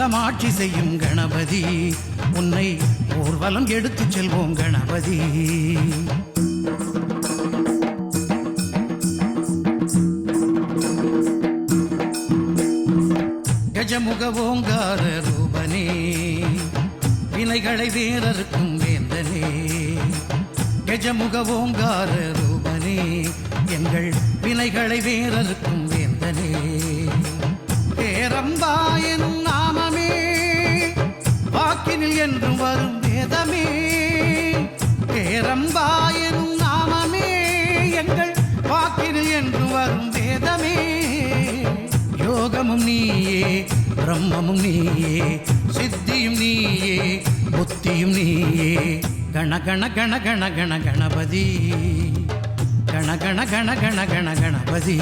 ஊரெல்லாம் ஆட்சி செய்யும் கணபதி. உன்னை ஊர்வலம் எடுத்து செல்வோம் கணபதி. கஜமுக ஓங்கார ரூபனே வினைகளை வீரருக்கும் வேந்தனே. கஜமுக ஓங்கார ரூபனே எங்கள் வினைகளை வீரருக்கும் வேந்தனே. பேரம்பாய என்று வரும் வேதமே. பேரம்பாயனும் நாமமே எங்கள் வாக்கினில் என்று வரும் வேதமே. யோகமும் நீயே பிரம்மமும் நீயே சித்தியும் நீயே புத்தியும் நீயே. கண கண கண கண கண கணபதி. கண கண கண கண கண கணபதி.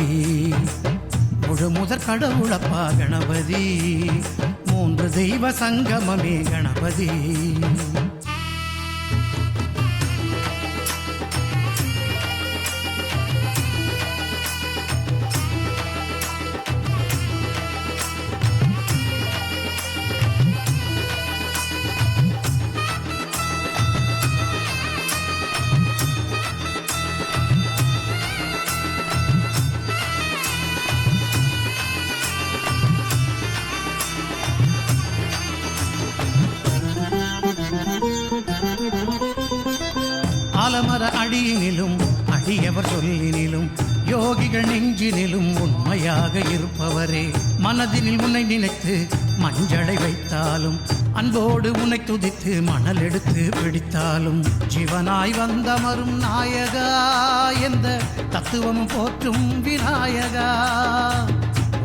முழு முதற் கடவுளப்பா கணபதி. மூன்று தெய்வ சங்கமமே கணபதி. ஆலமர அடியினிலும் அடியவர் சொல்லினிலும் யோகிகள் நெஞ்சினிலும் உண்மையாக இருப்பவரே. மனதினில் உன்னை நினைத்து மஞ்சளை வைத்தாலும் அன்போடு உன்னை துதித்து மணல் எடுத்து பிடித்தாலும் ஜீவனாய் வந்தமரும் நாயகா எந்த தத்துவமும் போற்றும் விநாயகா.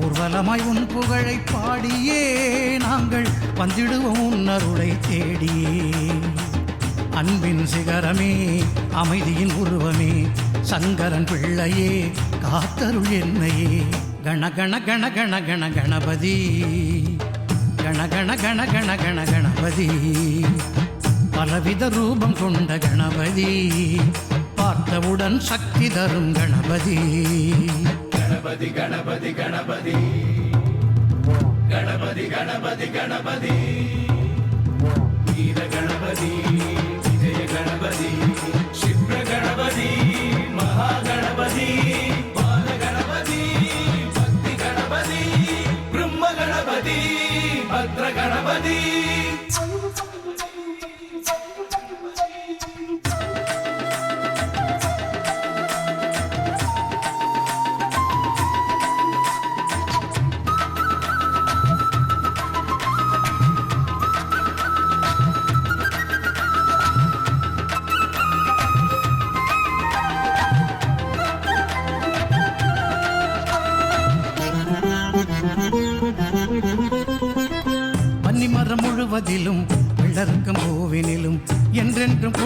ஊர்வலமாய் உன் புகழை பாடியே நாங்கள் வந்திடுவோம் உன்னருளை தேடியே. அன்பின் சிகரமே அமைதியின் உருவமே சங்கரன் பிள்ளையே காத்தருள் என்னையே. கண கண கண கண கண கணபதி. கண கண கண கண கண கணபதி. பலவித ரூபம் கொண்ட கணபதி. பார்த்தவுடன் சக்தி தரும் கணபதி. கணபதி கணபதி கணபதி. கணபதி கணபதி கணபதி. கணபதி. భద్రగణపతి பருவதிலும் வளர்க்கும் பூவினிலும் என்றென்றும்